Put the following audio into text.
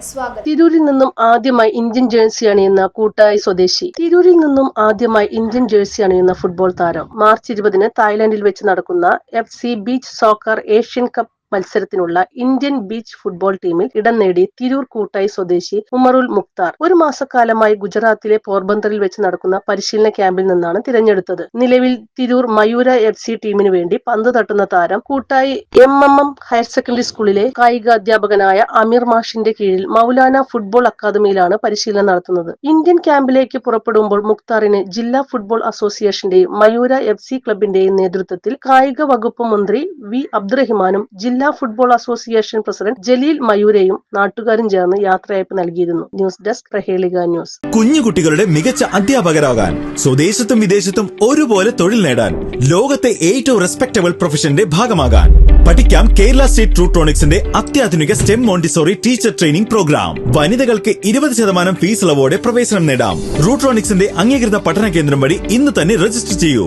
സ്വാഗതം. തിരൂരിൽ നിന്നും ആദ്യമായി ഇന്ത്യൻ ജേഴ്സി അണിയുന്ന കൂട്ടായി സ്വദേശി. തിരൂരിൽ നിന്നും ആദ്യമായി ഇന്ത്യൻ ജേഴ്സി അണിയുന്ന ഫുട്ബോൾ താരം. മാർച്ച് ഇരുപതിന് തായ്ലാന്റിൽ വെച്ച് നടക്കുന്ന F C beach soccer Asian cup മത്സരത്തിനുള്ള Indian beach football ടീമിൽ ഇടം നേടി തിരൂർ കൂട്ടായി സ്വദേശി ഉമറുൽ മുക്താർ. ഒരു മാസക്കാലമായി ഗുജറാത്തിലെ പോർബന്തറിൽ വെച്ച് നടക്കുന്ന പരിശീലന ക്യാമ്പിൽ നിന്നാണ് തിരഞ്ഞെടുത്തത്. നിലവിൽ തിരൂർ മയൂര എഫ് സി ടീമിന് വേണ്ടി പന്ത് തട്ടുന്ന താരം Koottayi M M M higher secondary സ്കൂളിലെ കായിക അധ്യാപകനായ അമീർ മാഷിന്റെ കീഴിൽ മൗലാന ഫുട്ബോൾ അക്കാദമിയിലാണ് പരിശീലനം നടത്തുന്നത്. ഇന്ത്യൻ ക്യാമ്പിലേക്ക് പുറപ്പെടുമ്പോൾ മുക്താറിന് ജില്ലാ ഫുട്ബോൾ അസോസിയേഷന്റെയും മയൂര എഫ് സി ക്ലബിന്റെയും നേതൃത്വത്തിൽ കായിക വകുപ്പ് മന്ത്രി വി അബ്ദുറഹിമാനും ജില്ലാ ഫുട്ബോൾ അസോസിയേഷൻ പ്രസിഡന്റ് ജലീൽ മയൂരയും നാട്ടുകാരും ചേർന്ന് യാത്രയപ്പ് നൽകിയിരുന്നു. ന്യൂസ് ഡെസ്ക് പ്രഹേളിക ന്യൂസ്. കുഞ്ഞുകുട്ടികളുടെ മികച്ച അധ്യാപകരാകാൻ സ്വദേശത്തും വിദേശത്തും ഒരുപോലെ തൊഴിൽ നേടാൻ ലോകത്തെ ഏറ്റവും റെസ്പെക്ടബിൾ പ്രൊഫഷന്റെ ഭാഗമാകാൻ. പഠിക്കാം കേരള സ്റ്റേറ്റ് ട്രൂട്രോണിക്സിന്റെ അത്യാധുനിക STEM Montessori teacher training programme. വനിതകൾക്ക് ഇരുപത് ശതമാനം ഫീസ് ഇളവോടെ പ്രവേശനം നേടാം. റൂട്രോണിക്സിന്റെ അംഗീകൃത പഠന കേന്ദ്രം വഴി ഇന്ന് തന്നെ രജിസ്റ്റർ ചെയ്യൂ.